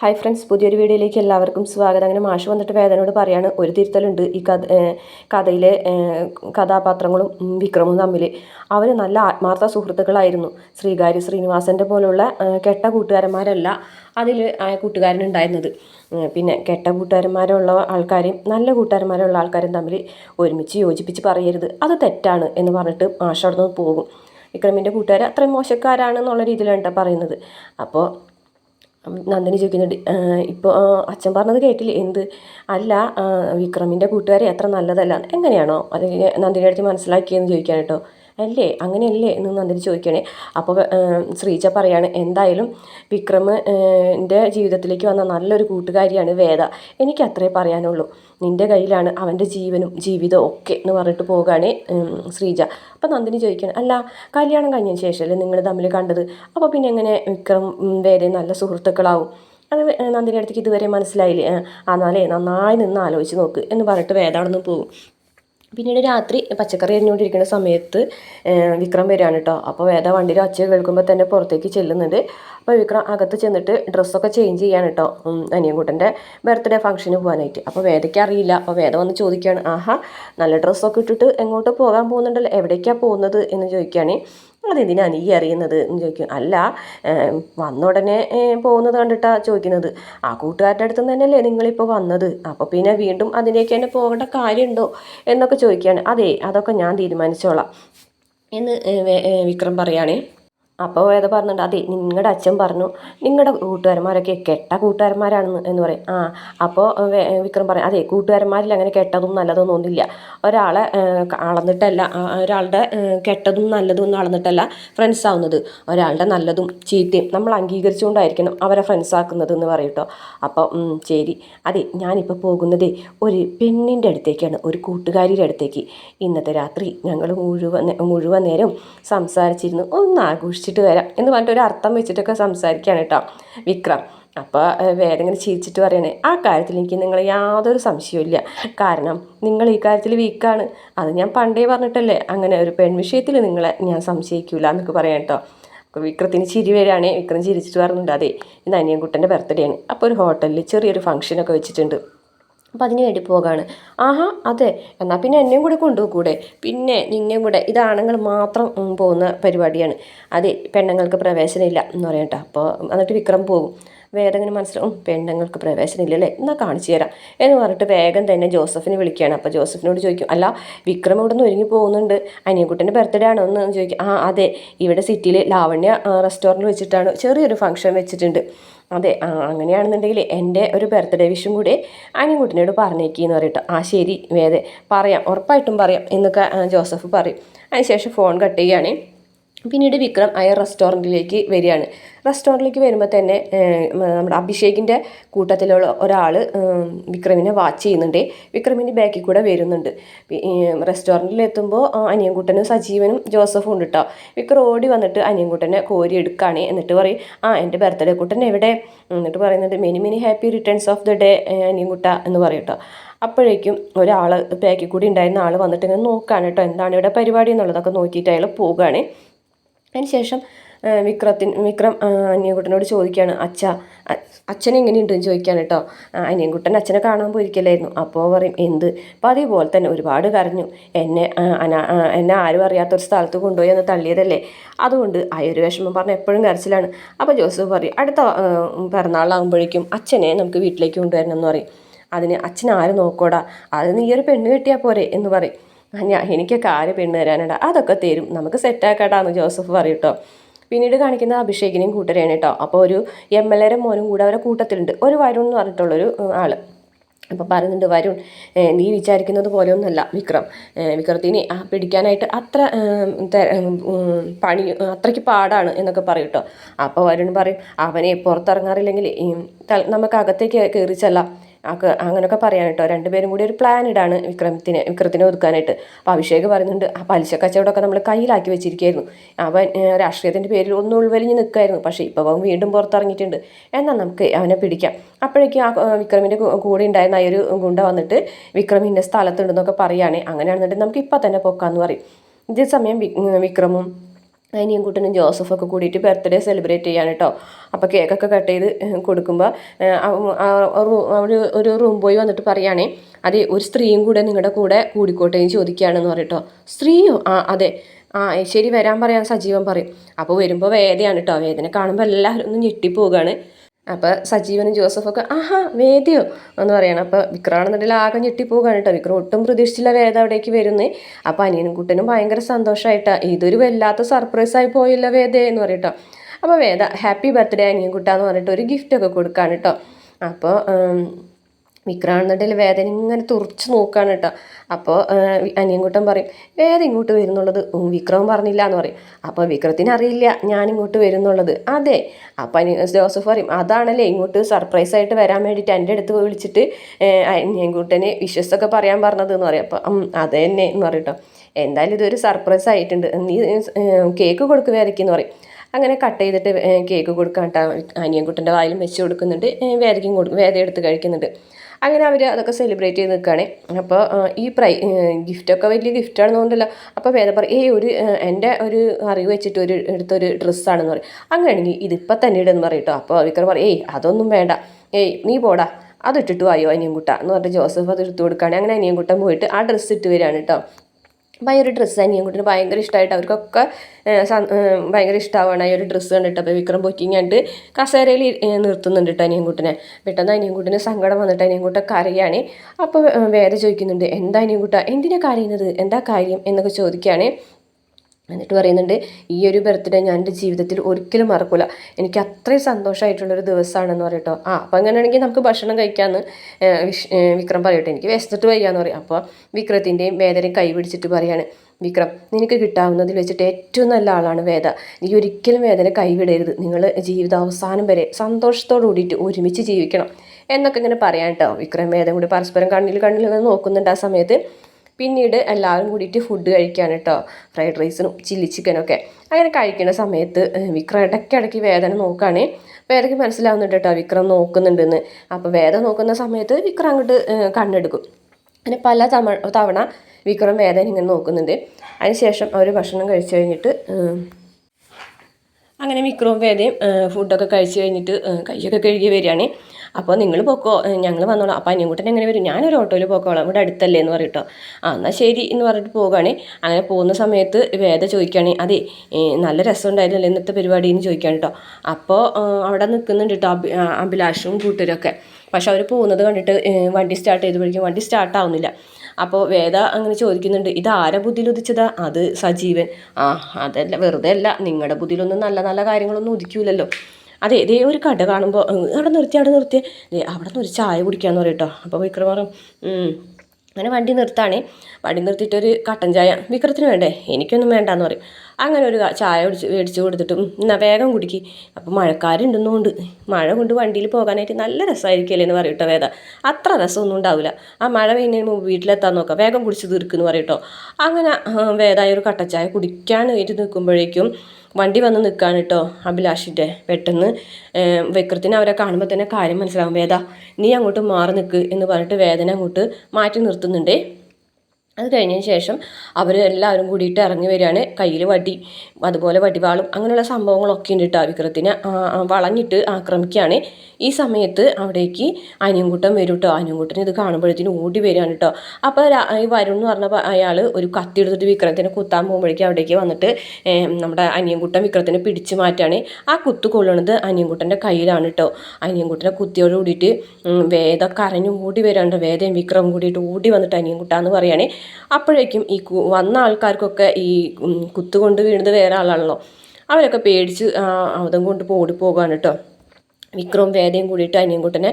Hi friends പുതിയൊരു വീഡിയോയിലേക്ക് എല്ലാവർക്കും സ്വാഗതം. അങ്ങനെ മാഷ് വന്നിട്ട് വേദനയോട് പറയാണ് ഒരു തിരുത്തലുണ്ട് ഈ കഥ കഥയിലെ കഥാപാത്രങ്ങളും വിക്രമും തമ്മിൽ അവർ നല്ല ആത്മാർത്ഥ സുഹൃത്തുക്കളായിരുന്നു. ശ്രീകാര്യ ശ്രീനിവാസന്റെ പോലുള്ള കെട്ട കൂട്ടുകാരന്മാരല്ല അതിൽ കൂട്ടുകാരനുണ്ടായിരുന്നത് പിന്നെ കെട്ട കൂട്ടുകാരന്മാരുള്ള ആൾക്കാരെയും നല്ല കൂട്ടുകാരന്മാരുള്ള ആൾക്കാരും തമ്മിൽ ഒരുമിച്ച് യോജിപ്പിച്ച് പറയരുത്. അത് തെറ്റാണ് എന്ന് പറഞ്ഞിട്ട് മാഷ് അവിടെ നിന്ന് പോകും. വിക്രമിന്റെ കൂട്ടുകാർ അത്രയും മോശക്കാരാണെന്നുള്ള രീതിയിലാണ് കേട്ടോ പറയുന്നത്. അപ്പോൾ നന്ദിനി ചോദിക്കുന്നുണ്ട്. ഇപ്പോൾ അച്ഛൻ പറഞ്ഞത് കേട്ടില്ലേ? എന്ത്? അല്ല വിക്രമിന്റെ കൂട്ടുകാരെ അത്ര നല്ലതല്ല. എങ്ങനെയാണോ? അത് നന്ദിനിയുടെ അടുത്ത് മനസ്സിലാക്കിയെന്ന് ചോദിക്കാൻ കേട്ടോ. അല്ലേ? അങ്ങനെയല്ലേ? എന്ന് നന്ദിനി ചോദിക്കണേ അപ്പോൾ ശ്രീജ പറയാണ് എന്തായാലും വിക്രം എന്റെ ജീവിതത്തിലേക്ക് വന്ന നല്ലൊരു കൂട്ടുകാരിയാണ് വേദ. എനിക്ക് അത്രേ പറയാനുള്ളൂ. നിന്റെ കയ്യിലാണ് അവന്റെ ജീവനും ജീവിതവും ഒക്കെ എന്ന് പറഞ്ഞിട്ട് പോകാണ് ശ്രീജ. അപ്പോൾ നന്ദിനി ചോദിക്കണം അല്ല കല്യാണം കഴിഞ്ഞ ശേഷമല്ലേ നിങ്ങൾ തമ്മിൽ കണ്ടത്? അപ്പോൾ പിന്നെ എങ്ങനെ വിക്രം വേദ നല്ല സുഹൃത്തുക്കളാവും? അത് നന്ദിനി അടുത്തേക്ക് ഇതുവരെ മനസ്സിലായില്ലേ? ആ നന്നായി നിന്ന് ആലോചിച്ച് നോക്ക് എന്ന് പറഞ്ഞിട്ട് വേദ അവിടെ നിന്ന് പോകും പിന്നീട് രാത്രി പച്ചക്കറി അരിഞ്ഞുകൊണ്ടിരിക്കുന്ന സമയത്ത് വിക്രം വരികയാണ് കേട്ടോ. അപ്പോൾ വേദ വണ്ടിയിൽ ഒച്ച കേൾക്കുമ്പോൾ തന്നെ പുറത്തേക്ക് ചെല്ലുന്നുണ്ട്. അപ്പോൾ വിക്രം അകത്ത് ചെന്നിട്ട് ഡ്രസ്സൊക്കെ ചേഞ്ച് ചെയ്യാണ് കേട്ടോ അനിയൻകുട്ടന്റെ ബർത്ത്ഡേ ഫംഗ്ഷന് പോകാനായിട്ട്. അപ്പോൾ വേദയ്ക്ക് അറിയില്ല. അപ്പോൾ വേദ വന്ന് ചോദിക്കുകയാണ് ആഹാ നല്ല ഡ്രസ്സൊക്കെ ഇട്ടിട്ട് എങ്ങോട്ട് പോകാൻ പോകുന്നുണ്ടല്ലോ? എവിടേക്കാണ് പോകുന്നത്? എന്ന് ചോദിക്കുകയാണ്. അതെന്തിനാ നീ അറിയുന്നത്? എന്ന് ചോദിക്കും. അല്ല വന്ന ഉടനെ പോകുന്നത് കണ്ടിട്ടാണ് ചോദിക്കുന്നത്. ആ കൂട്ടുകാരുടെ അടുത്ത് തന്നെയല്ലേ നിങ്ങളിപ്പോൾ വന്നത്. അപ്പോൾ പിന്നെ വീണ്ടും അതിലേക്ക് തന്നെ പോകേണ്ട കാര്യമുണ്ടോ? എന്നൊക്കെ ചോദിക്കുകയാണ്. അതെ അതൊക്കെ ഞാൻ തീരുമാനിച്ചോളാം. എന്ന് വിക്രം പറയുകയാണേ അപ്പോൾ വേദ പറഞ്ഞിട്ടുണ്ട് അതെ നിങ്ങളുടെ അച്ഛൻ പറഞ്ഞു നിങ്ങളുടെ കൂട്ടുകാരന്മാരൊക്കെ കെട്ട കൂട്ടുകാരന്മാരാണെന്ന് എന്ന് പറയും. ആ അപ്പോൾ വിക്രം പറയും അതെ കൂട്ടുകാരന്മാരിൽ അങ്ങനെ കെട്ടതും നല്ലതൊന്നും ഒന്നുമില്ല. ഒരാളെ അളന്നിട്ടല്ല ഒരാളുടെ കെട്ടതും നല്ലതും ഒന്നും അളന്നിട്ടല്ല ഫ്രണ്ട്സ് ആവുന്നത്. ഒരാളുടെ നല്ലതും ചീത്തയും നമ്മൾ അംഗീകരിച്ചുകൊണ്ടായിരിക്കണം അവരെ ഫ്രണ്ട്സ് ആക്കുന്നത് എന്ന് പറയും കേട്ടോ അപ്പോൾ ശരി. അതെ ഞാനിപ്പോൾ പോകുന്നത് ഒരു പെണ്ണിന്റെ അടുത്തേക്കാണ് ഒരു കൂട്ടുകാരിയുടെ അടുത്തേക്ക്. ഇന്നത്തെ രാത്രി ഞങ്ങൾ മുഴുവൻ മുഴുവൻ നേരം സംസാരിച്ചിരുന്നു. ഒന്ന് ആഘോഷിച്ചിട്ട് വരാം എന്ന് പറഞ്ഞിട്ട് ഒരു അർത്ഥം വെച്ചിട്ടൊക്കെ സംസാരിക്കുകയാണ് കേട്ടോ വിക്രം. അപ്പോൾ വേറെ ഇങ്ങനെ ചിരിച്ചിട്ട് പറയണേ ആ കാര്യത്തിൽ എനിക്ക് നിങ്ങൾ യാതൊരു സംശയവും കാരണം നിങ്ങൾ ഈ കാര്യത്തിൽ വീക്കാണ് അത് ഞാൻ പണ്ടേ പറഞ്ഞിട്ടല്ലേ. അങ്ങനെ ഒരു പെൺവിഷയത്തിൽ നിങ്ങളെ ഞാൻ സംശയിക്കൂല എന്നൊക്കെ പറയാം കേട്ടോ. വിക്രത്തിന് ചിരി വരികയാണേ. വിക്രം ചിരിച്ചിട്ട് പറഞ്ഞിട്ടുണ്ട് അതെ ഇന്ന് അനിയൻകുട്ടന്റെ ബർത്ത്ഡേ ആണ്. അപ്പോൾ ഒരു ഹോട്ടലിൽ ചെറിയൊരു ഫംഗ്ഷനൊക്കെ വെച്ചിട്ടുണ്ട്. അപ്പം അതിന് വേണ്ടി പോകാണ്. ആഹാ അതെ. എന്നാൽ പിന്നെ എന്നെയും കൂടെ കൊണ്ടുപോകൂടെ? പിന്നെ നിന്നെയും കൂടെ. ഇത് ആണുങ്ങൾ മാത്രം പോകുന്ന പരിപാടിയാണ്. അതെ പെണ്ണുങ്ങൾക്ക് പ്രവേശനമില്ല എന്ന് പറയാം അപ്പോൾ എന്നിട്ട് വിക്രം പോകും വേറെ ഇങ്ങനെ മനസ്സിലാവും? പെണ്ണുങ്ങൾക്ക് പ്രവേശനമില്ല അല്ലേ? എന്നാൽ കാണിച്ചു തരാം. എന്ന് പറഞ്ഞിട്ട് വേഗം തന്നെ ജോസഫിനെ വിളിക്കുകയാണ്. അപ്പോൾ ജോസഫിനോട് ചോദിക്കും അല്ല വിക്രം ഇവിടെ നിന്ന് ഒരുങ്ങി പോകുന്നുണ്ട്. അനിയൻകുട്ടന്റെ ബർത്ത്ഡേ ആണോ? എന്ന് ചോദിക്കും ആ അതെ. ഇവിടെ സിറ്റിയിൽ ലാവണ്യ റെസ്റ്റോറന്റ് വെച്ചിട്ടാണ് ചെറിയൊരു ഫംഗ്ഷൻ വെച്ചിട്ടുണ്ട്. അതെ അങ്ങനെയാണെന്നുണ്ടെങ്കിൽ എന്റെ ഒരു ബർത്ത്ഡേ വിഷും കൂടി അനിയൻകുട്ടിനോട് പറഞ്ഞേക്കിന്ന് പറയട്ടോ ആ ശരി വേദ പറയാം ഉറപ്പായിട്ടും പറയാം എന്നൊക്കെ ജോസഫ് പറയും. അതിനുശേഷം ഫോൺ കട്ട് ചെയ്യുകയാണ്. പിന്നീട് വിക്രം അയർ റെസ്റ്റോറന്റിലേക്ക് വരികയാണ്. റെസ്റ്റോറന്റിലേക്ക് വരുമ്പോൾ തന്നെ നമ്മുടെ അഭിഷേകിന്റെ കൂട്ടത്തിലുള്ള ഒരാൾ വിക്രമിനെ വാച്ച് ചെയ്യുന്നുണ്ട്. വിക്രമിന്റെ ബാക്കിൽ കൂടെ വരുന്നുണ്ട്. റെസ്റ്റോറന്റിലെത്തുമ്പോൾ അനിയൻകുട്ടനും സജീവനും ജോസഫും ഉണ്ട് കേട്ടോ വിക്രം ഓടി വന്നിട്ട് അനിയൻകുട്ടനെ കോരി എടുക്കുകയാണ് എന്നിട്ട് പറയും ആ എന്റെ ബർത്ത്ഡേ കുട്ടൻ എവിടെ? എന്നിട്ട് പറയുന്നുണ്ട് many many happy returns of the day അനിയൻകുട്ട എന്ന് പറയും കേട്ടോ അപ്പോഴേക്കും ഒരാൾ ബാക്കിൽ കൂടി ഉണ്ടായിരുന്ന ആൾ വന്നിട്ട് ഇങ്ങനെ നോക്കുകയാണ് കേട്ടോ എന്താണ് ഇവിടെ പരിപാടി എന്നുള്ളതൊക്കെ നോക്കിയിട്ട് അയാൾ പോവുകയാണ് അതിനുശേഷം വിക്രത്തിന് വിക്രം അനിയൻകുട്ടനോട് ചോദിക്കുകയാണ് അച്ഛ അച്ഛൻ എങ്ങനെയുണ്ട് എന്ന് ചോദിക്കുകയാണ് കേട്ടോ അനിയൻകുട്ടൻ അച്ഛനെ കാണാൻ പോയിരിക്കലായിരുന്നു. അപ്പോൾ പറയും എന്ത്? അപ്പോൾ അതേപോലെ തന്നെ ഒരുപാട് കരഞ്ഞു. എന്നെ എന്നെ ആരും അറിയാത്തൊരു സ്ഥലത്ത് കൊണ്ടുപോയി ഒന്ന് തള്ളിയതല്ലേ? അതുകൊണ്ട് ആ ഒരു വിഷമം പറഞ്ഞ് എപ്പോഴും കരച്ചിലാണ്. അപ്പോൾ ജോസഫ് പറയും അടുത്ത പിറന്നാളാകുമ്പോഴേക്കും അച്ഛനെ നമുക്ക് വീട്ടിലേക്ക് കൊണ്ടുവരണം എന്ന് പറയും. അതിന് അച്ഛൻ ആര് നോക്കോടാ? അത് നീ ഒരു പെണ്ണ് കെട്ടിയാൽ പോരെ എന്ന് പറയും. "ആ, ഞാൻ എനിക്കൊക്കെ ആര് പെണ്ണ് തരാനടാ അതൊക്കെ തരും. നമുക്ക് സെറ്റാക്കാട്ടാന്ന് ജോസഫ് പറയും കേട്ടോ പിന്നീട് കാണിക്കുന്ന അഭിഷേകിനെയും കൂട്ടരെയാണ് കേട്ടോ അപ്പോൾ ഒരു എം എൽ എയുടെ മോനും കൂടെ അവരെ കൂട്ടത്തിലുണ്ട്. ഒരു വരുൺ എന്ന് പറഞ്ഞിട്ടുള്ളൊരു ആൾ അപ്പോൾ പറയുന്നുണ്ട് വരുൺ നീ വിചാരിക്കുന്നത് പോലെയൊന്നുമല്ല വിക്രം. വിക്രത്തിനെ പിടിക്കാനായിട്ട് അത്ര പണി അത്രയ്ക്ക് പാടാണ് എന്നൊക്കെ പറയും കേട്ടോ അപ്പോൾ വരുൺ പറയും അവനെ പുറത്തിറങ്ങാറില്ലെങ്കിൽ നമുക്ക് അകത്തേക്ക് കയറി ചെല്ലാം. ഒക്കെ അങ്ങനെയൊക്കെ പറയാൻ കേട്ടോ. രണ്ടുപേരും കൂടി ഒരു പ്ലാൻ ഇടാണ് വിക്രമത്തിന് വിക്രത്തിനെ ഒതുക്കാനായിട്ട്. അപ്പോൾ അഭിഷേക് പറയുന്നുണ്ട് ആ പലിശ കച്ചവടമൊക്കെ നമ്മൾ കയ്യിലാക്കി വെച്ചിരിക്കുകയായിരുന്നു അവൻ രാഷ്ട്രീയത്തിന്റെ പേരിൽ ഒന്ന് ഉൾവലിഞ്ഞ് നിൽക്കായിരുന്നു പക്ഷേ ഇപ്പോൾ അവൻ വീണ്ടും പുറത്തിറങ്ങിയിട്ടുണ്ട്. എന്നാൽ നമുക്ക് അവനെ പിടിക്കാം. അപ്പോഴേക്കും ആ വിക്രമിന്റെ കൂടെ ഉണ്ടായിരുന്ന ആ ഒരു ഗുണ്ട വന്നിട്ട് വിക്രം ഇന്ന സ്ഥലത്തുണ്ടെന്നൊക്കെ പറയുകയാണെങ്കിൽ അങ്ങനെയാണെന്നുണ്ടെങ്കിൽ നമുക്ക് ഇപ്പം തന്നെ പൊക്കാമെന്ന് പറയും. ഇതേ സമയം വി- വിക്രമും അനിയൻകുട്ടനും ജോസഫൊക്കെ കൂടിയിട്ട് ബർത്ത്ഡേ സെലിബ്രേറ്റ് ചെയ്യാൻ കേട്ടോ അപ്പോൾ കേക്കൊക്കെ കട്ട് ചെയ്ത് കൊടുക്കുമ്പോൾ അവർ ഒരു റൂം ബോയ് വന്നിട്ട് പറയുകയാണേ അതെ ഒരു സ്ത്രീയും കൂടെ നിങ്ങളുടെ കൂടെ കൂടിക്കോട്ടെ എന്ന് ചോദിക്കുകയാണെന്ന് പറയട്ടോ സ്ത്രീയോ? ആ അതെ. ആ ശരി വരാൻ പറയാൻ സജീവൻ പറയും. അപ്പോൾ വരുമ്പോൾ വേദയാണ് കേട്ടോ വേദന കാണുമ്പോൾ എല്ലാവരും ഒന്ന് ഞെട്ടിപ്പോവുകയാണ്. അപ്പോൾ സജീവനും ജോസഫൊക്കെ ആഹാ വേദിയോ എന്ന് പറയണം. അപ്പോൾ വിക്രമാണെന്നുണ്ടെങ്കിൽ ആകെ ഞെട്ടിപ്പോകാണ് കേട്ടോ. വിക്രം ഒട്ടും പ്രതീക്ഷിച്ചില്ല വേദ അവിടേക്ക് വരുന്നേ. അപ്പോൾ അനിയനും കുട്ടനും ഭയങ്കര സന്തോഷമായിട്ടാണ് ഇതൊരു വല്ലാത്ത സർപ്രൈസായി പോയില്ല വേദേ എന്ന് പറയട്ടോ അപ്പോൾ വേദ ഹാപ്പി ബർത്ത്ഡേ അനിയൻ കുട്ടാന്ന് പറഞ്ഞിട്ട് ഒരു ഗിഫ്റ്റൊക്കെ കൊടുക്കാണ് കേട്ടോ. അപ്പോൾ വിക്രാണെന്നുണ്ടെങ്കിൽ വേദന ഇങ്ങനെ തുറച്ച് നോക്കുകയാണ് കേട്ടോ. അപ്പോൾ അനിയൻകുട്ടൻ പറയും വേദന ഇങ്ങോട്ട് വരുന്നുള്ളത്? വിക്രം പറഞ്ഞില്ല എന്ന് പറയും. അപ്പോൾ വിക്രത്തിന് അറിയില്ല ഞാൻ ഇങ്ങോട്ട് വരുന്നുള്ളത്. അതെ. അപ്പം അനി ജോസഫ് പറയും അതാണല്ലേ ഇങ്ങോട്ട് സർപ്രൈസ് ആയിട്ട് വരാൻ വേണ്ടിയിട്ട് എന്റെ അടുത്ത് വിളിച്ചിട്ട് അനിയൻകുട്ടനെ വിശ്വസൊക്കെ പറയാൻ പറഞ്ഞത് എന്ന് പറയും. അപ്പം അത് തന്നെ എന്ന് പറയും എന്തായാലും ഇതൊരു സർപ്രൈസ് ആയിട്ടുണ്ട്. നീ കേക്ക് കൊടുക്കുക വേദയ്ക്കെന്ന് പറയും. അങ്ങനെ കട്ട് ചെയ്തിട്ട് കേക്ക് കൊടുക്കാൻ അനിയൻകുട്ടന്റെ വായിലും വെച്ച് കൊടുക്കുന്നുണ്ട്. വേദയ്ക്കും കൊടുക്കും വേദ എടുത്ത് കഴിക്കുന്നുണ്ട്. അങ്ങനെ അവർ അതൊക്കെ സെലിബ്രേറ്റ് ചെയ്ത് നിൽക്കുകയാണ് അപ്പോൾ ഈ പ്രൈ ഗിഫ്റ്റൊക്കെ വലിയ ഗിഫ്റ്റാണെന്നുകൊണ്ടല്ലോ അപ്പോൾ വേദ പറയും ഏയ് ഒരു എന്റെ ഒരു അറിവ് വെച്ചിട്ട് ഒരു എടുത്തൊരു ഡ്രസ്സാണെന്ന് പറയും. അങ്ങനെയാണെങ്കിൽ ഇതിപ്പോൾ തന്നെ ഇടുന്നു പറയും അപ്പോൾ വിക്രം പറയും ഏയ് അതൊന്നും വേണ്ട. ഏയ് നീ പോടാ. അതിട്ടിട്ട് വായോ അനിയൻകുട്ട? എന്ന് പറഞ്ഞിട്ട് ജോസഫ് അത് എടുത്തു കൊടുക്കുകയാണ് അങ്ങനെ അനിയൻകുട്ടൻ പോയിട്ട് ആ ഡ്രസ്സ് ഇട്ട് വരികയാണ് കേട്ടോ അപ്പോൾ ഈ ഒരു ഡ്രസ്സ് അനിയൻകുട്ടിന് ഭയങ്കര ഇഷ്ടമായിട്ട് അവർക്കൊക്കെ ഭയങ്കര ഇഷ്ടമാവുകയാണ് ഈ ഒരു ഡ്രസ്സ് കണ്ടിട്ട്. അപ്പോൾ വിക്രം ബുക്കിംഗ് കണ്ട് കസേരയിൽ നിർത്തുന്നുണ്ട് കേട്ടോ അനിയൻകുട്ടിനെ പെട്ടെന്ന് അനിയൻകുട്ടിന് സങ്കടം വന്നിട്ട് അനിയൻകുട്ട കരയാണ് അപ്പോൾ വേറെ ചോദിക്കുന്നുണ്ട് എന്താ അനിയൻകുട്ട എന്തിനാണ് കരയുന്നത്? എന്താ കാര്യം? എന്നൊക്കെ ചോദിക്കുകയാണ് എന്നിട്ട് പറയുന്നുണ്ട് ഈ ഒരു ബർത്ത്ഡേ ഞാൻ എന്റെ ജീവിതത്തിൽ ഒരിക്കലും മറക്കില്ല എനിക്ക് അത്രയും സന്തോഷമായിട്ടുള്ളൊരു ദിവസമാണെന്ന് പറയട്ടോ ആ അപ്പം അങ്ങനെയാണെങ്കിൽ നമുക്ക് ഭക്ഷണം കഴിക്കാമെന്ന് വിക്രം പറയട്ടെ. എനിക്ക് വിശന്നിട്ട് വയ്യാന്ന് പറയും. അപ്പോൾ വിക്രത്തിന്റെയും വേദനയും കൈ പിടിച്ചിട്ട് പറയാണ് വിക്രം നിനക്ക് കിട്ടാവുന്നതിൽ വെച്ചിട്ട് ഏറ്റവും നല്ല ആളാണ് വേദ. നീ ഒരിക്കലും വേദന കൈവിടരുത്. നിങ്ങൾ ജീവിത അവസാനം വരെ സന്തോഷത്തോടു കൂടിയിട്ട് ഒരുമിച്ച് ജീവിക്കണം. എന്നൊക്കെ ഇങ്ങനെ പറയാൻ കേട്ടോ വിക്രം. വേദം കൂടി പരസ്പരം കണ്ണിൽ കണ്ണിൽ നോക്കുന്നുണ്ട് ആ സമയത്ത്. പിന്നീട് എല്ലാവരും കൂടിയിട്ട് ഫുഡ് കഴിക്കാൻ കേട്ടോ ഫ്രൈഡ് റൈസിനും ചില്ലി ചിക്കനും ഒക്കെ. അങ്ങനെ കഴിക്കുന്ന സമയത്ത് വിക്രം ഇടയ്ക്കിടയ്ക്ക് വേദന നോക്കുകയാണേ വേദനയ്ക്ക് മനസ്സിലാവുന്നുണ്ട് കേട്ടോ വിക്രം നോക്കുന്നുണ്ടെന്ന്. അപ്പോൾ വേദന നോക്കുന്ന സമയത്ത് വിക്രം അങ്ങോട്ട് കണ്ണെടുക്കും. അങ്ങനെ പല തവണ തവണ വിക്രം വേദന ഇങ്ങനെ നോക്കുന്നുണ്ട്. അതിനുശേഷം അവർ ഭക്ഷണം കഴിച്ചു കഴിഞ്ഞിട്ട് അങ്ങനെ വിക്രവും വേദയും ഫുഡൊക്കെ കഴിച്ചു കഴിഞ്ഞിട്ട് കൈയൊക്കെ കഴുകി വരികയാണ്. അപ്പോൾ നിങ്ങൾ പോക്കോ ഞങ്ങൾ വന്നോളാം. അപ്പോൾ അനിയൻകുട്ടൻ എങ്ങനെ വരും? ഞാനൊരു ഓട്ടോയിൽ പോക്കോളാം. ഇവിടെ അടുത്തല്ലേ എന്ന് പറയട്ടോ ആ എന്നാൽ ശരി എന്ന് പറഞ്ഞിട്ട് പോവുകയാണ് അങ്ങനെ പോകുന്ന സമയത്ത് വേദ ചോദിക്കുകയാണ് അതെ നല്ല രസമുണ്ടായിരുന്നല്ലേ ഇന്നത്തെ പരിപാടി? എന്ന് ചോദിക്കുകയാണ് കേട്ടോ അപ്പോൾ അവിടെ നിൽക്കുന്നുണ്ട് കേട്ടോ അഭിലാഷും കൂട്ടരൊക്കെ. പക്ഷെ അവർ പോകുന്നത് കണ്ടിട്ട് വണ്ടി സ്റ്റാർട്ട് ചെയ്തപ്പോഴേക്കും വണ്ടി സ്റ്റാർട്ട് ആവുന്നില്ല. അപ്പോൾ വേദ അങ്ങനെ ചോദിക്കുന്നുണ്ട് ഇത് ആരെ ബുദ്ധിയിൽ ഉദിച്ചതാ അത് സജീവൻ. ആ അതല്ല വെറുതെ അല്ല നിങ്ങളുടെ ബുദ്ധിയിലൊന്നും നല്ല നല്ല കാര്യങ്ങളൊന്നും ഉദിക്കൂലല്ലോ. അതെ ഇതേ ഒരു കട കാണുമ്പോൾ അവിടെ നിർത്തി അവിടെ നിർത്തി. അവിടെ നിന്ന് ഒരു ചായ കുടിക്കാമെന്ന് പറയും കേട്ടോ അപ്പോൾ വിക്രം അങ്ങനെ വണ്ടി നിർത്താണേ. വണ്ടി നിർത്തിയിട്ടൊരു കട്ടൻ ചായ വിക്രത്തിന് വേണ്ടേ? എനിക്കൊന്നും വേണ്ടാന്ന് പറയും. അങ്ങനെ ഒരു ചായ ഒടിച്ച് മേടിച്ച് കൊടുത്തിട്ടും എന്നാൽ വേഗം കുടിക്ക്. അപ്പോൾ മഴക്കാരുണ്ടെന്നുകൊണ്ട് മഴ കൊണ്ട് വണ്ടിയിൽ പോകാനായിട്ട് നല്ല രസമായിരിക്കില്ലേ എന്ന് പറയട്ടോ വേദ. അത്ര രസമൊന്നും ഉണ്ടാവില്ല ആ മഴ പെയ്യുന്നതിന് മുമ്പ് വീട്ടിലെത്താൻ നോക്കാം. വേഗം കുടിച്ച് തീർക്കുമെന്ന് പറയട്ടോ അങ്ങനെ വേദായ ഒരു കട്ടച്ചായ കുടിക്കാൻ വേണ്ടി നിൽക്കുമ്പോഴേക്കും വണ്ടി വന്ന് നിൽക്കാൻ കേട്ടോ അഭിലാഷിന്റെ പെട്ടെന്ന്. വിക്രത്തിന് അവരെ കാണുമ്പോൾ തന്നെ കാര്യം മനസ്സിലാവും. വേദ നീ അങ്ങോട്ട് മാറി നിൽക്ക് എന്ന് പറഞ്ഞിട്ട് വേദന അങ്ങോട്ട് മാറ്റി നിർത്തുന്നുണ്ടേ. അത് കഴിഞ്ഞതിന് ശേഷം അവർ എല്ലാവരും കൂടിയിട്ട് ഇറങ്ങി വരികയാണ്. കയ്യിൽ വടി അതുപോലെ വടിവാളും അങ്ങനെയുള്ള സംഭവങ്ങളൊക്കെ ഉണ്ട് കേട്ടോ വിക്രത്തിനെ. വളഞ്ഞിട്ട് ആക്രമിക്കുകയാണ്. ഈ സമയത്ത് അവിടേക്ക് അനിയൻകുട്ടൻ വരും കേട്ടോ അനിയൻകുട്ടൻ ഇത് കാണുമ്പോഴത്തേനും ഓടി വരികയാണ് കേട്ടോ അപ്പോൾ ഈ വരും എന്ന് പറഞ്ഞപ്പോൾ അയാൾ ഒരു കത്തി എടുത്തിട്ട് വിക്രത്തിനെ കുത്താൻ പോകുമ്പോഴേക്കും അവിടേക്ക് വന്നിട്ട് നമ്മുടെ അനിയൻകുട്ടൻ വിക്രത്തിനെ പിടിച്ചു മാറ്റാണ് ആ കുത്തു കൊള്ളണത് അനിയൻകുട്ടന്റെ കയ്യിലാണ് കേട്ടോ അനിയൻകുട്ടനെ കുത്തിയോട് കൂടിയിട്ട് വേദ കരഞ്ഞു ഓടി വരാണ്ട് വേദയും വിക്രം കൂടിയിട്ട് ഓടി വന്നിട്ട് അനിയൻകുട്ടാന്ന് പറയുകയാണ് അപ്പോഴേക്കും ഈ വന്ന ആൾക്കാർക്കൊക്കെ ഈ കുത്തുകൊണ്ട് വീണത് വേറെ ആളാണല്ലോ. അവരൊക്കെ പേടിച്ച് അതും കൊണ്ട് ഓടിപ്പോകാണ് കേട്ടോ വിക്രവും വേദയും കൂടിയിട്ട് അനിയൻകുട്ടനെ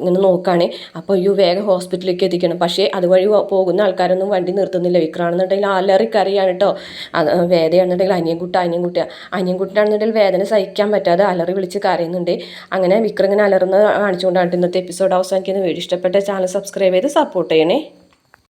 ഇങ്ങനെ നോക്കുകയാണ് അപ്പോൾ അയ്യോ വേഗം ഹോസ്പിറ്റലിലേക്ക് എത്തിക്കണം. പക്ഷേ അതുവഴി പോകുന്ന ആൾക്കാരൊന്നും വണ്ടി നിർത്തുന്നില്ല. വിക്രമാണെന്നുണ്ടെങ്കിൽ അലറിക്കറിയാണ് കേട്ടോ വേദയാണെന്നുണ്ടെങ്കിൽ അനിയൻകുട്ട അനിയൻകുട്ട അനിയൻകുട്ടനാണെന്നുണ്ടെങ്കിൽ വേദന സഹിക്കാൻ പറ്റാതെ അലറി വിളിച്ച് കരയുന്നുണ്ട്. അങ്ങനെ വിക്രം ഇങ്ങനെ അലറുന്ന കാണിച്ചുകൊണ്ടാണ് ഇന്നത്തെ എപ്പിസോഡ് അവസാനിക്കുന്നത്. വീഡിയോ ഇഷ്ടപ്പെട്ട ചാനൽ സബ്സ്ക്രൈബ് ചെയ്ത് സപ്പോർട്ട് ചെയ്യണേ.